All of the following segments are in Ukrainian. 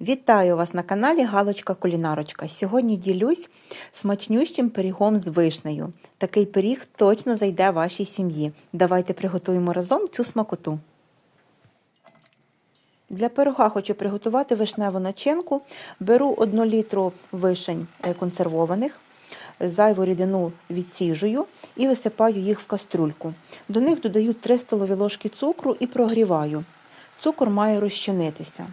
Вітаю вас на каналі Галочка Кулінарочка. Сьогодні ділюсь смачнющим пирігом з вишнею. Такий пиріг точно зайде вашій сім'ї. Давайте приготуємо разом цю смакоту. Для пирога хочу приготувати вишневу начинку. Беру 1 літру вишень е, консервованих, зайву рідину відсіжую і висипаю їх в каструльку. До них додаю 3 столові ложки цукру і прогріваю. Цукор має розчинитися.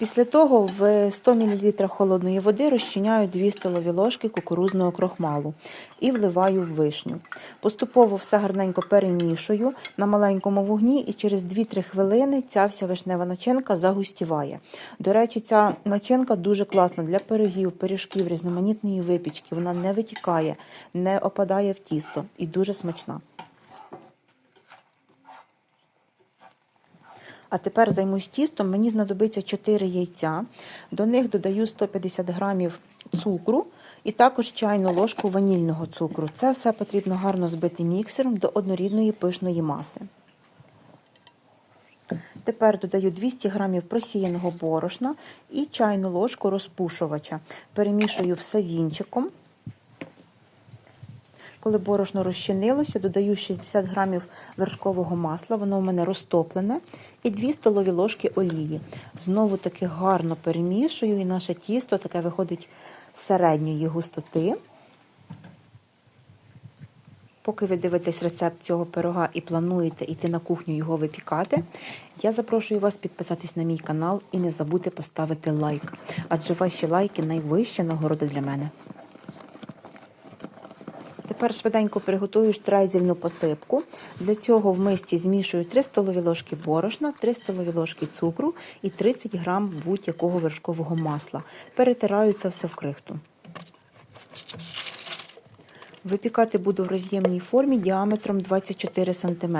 Після того в 100 мл холодної води розчиняю 2 столові ложки кукурузного крохмалу і вливаю в вишню. Поступово все гарненько перемішую на маленькому вогні і через 2-3 хвилини ця вся вишнева начинка загустіває. До речі, ця начинка дуже класна для пирогів, пиріжків, різноманітної випічки. Вона не витікає, не опадає в тісто і дуже смачна. А тепер займусь тістом. Мені знадобиться 4 яйця. До них додаю 150 грамів цукру і також чайну ложку ванільного цукру. Це все потрібно гарно збити міксером до однорідної пишної маси. Тепер додаю 200 грамів просіяного борошна і чайну ложку розпушувача. Перемішую все вінчиком. Коли борошно розчинилося, додаю 60 грамів вершкового масла, воно у мене розтоплене, і 2 столові ложки олії. Знову таки гарно перемішую, і наше тісто таке виходить середньої густоти. Поки ви дивитесь рецепт цього пирога і плануєте йти на кухню його випікати, я запрошую вас підписатись на мій канал і не забудьте поставити лайк, адже ваші лайки найвища нагорода для мене. Тепер швиденько приготую штрайзельну посипку. Для цього в мисці змішую 3 столові ложки борошна, 3 столові ложки цукру і 30 грам будь-якого вершкового масла. Перетираю це все в крихту. Випікати буду в роз'ємній формі діаметром 24 см.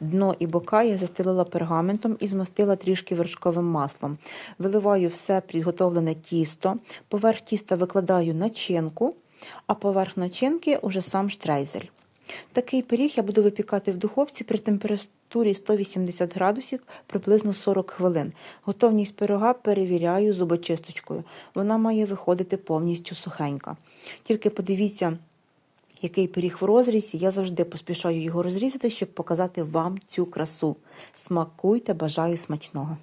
Дно і бока я застелила пергаментом і змастила трішки вершковим маслом. Виливаю все підготовлене тісто, поверх тіста викладаю начинку, а поверх начинки уже сам штрейзель. Такий пиріг я буду випікати в духовці при температурі 180 градусів приблизно 40 хвилин. Готовність пирога перевіряю зубочисточкою. Вона має виходити повністю сухенька. Тільки подивіться, який пиріг в розрізі, я завжди поспішаю його розрізати, щоб показати вам цю красу. Смакуйте, бажаю смачного!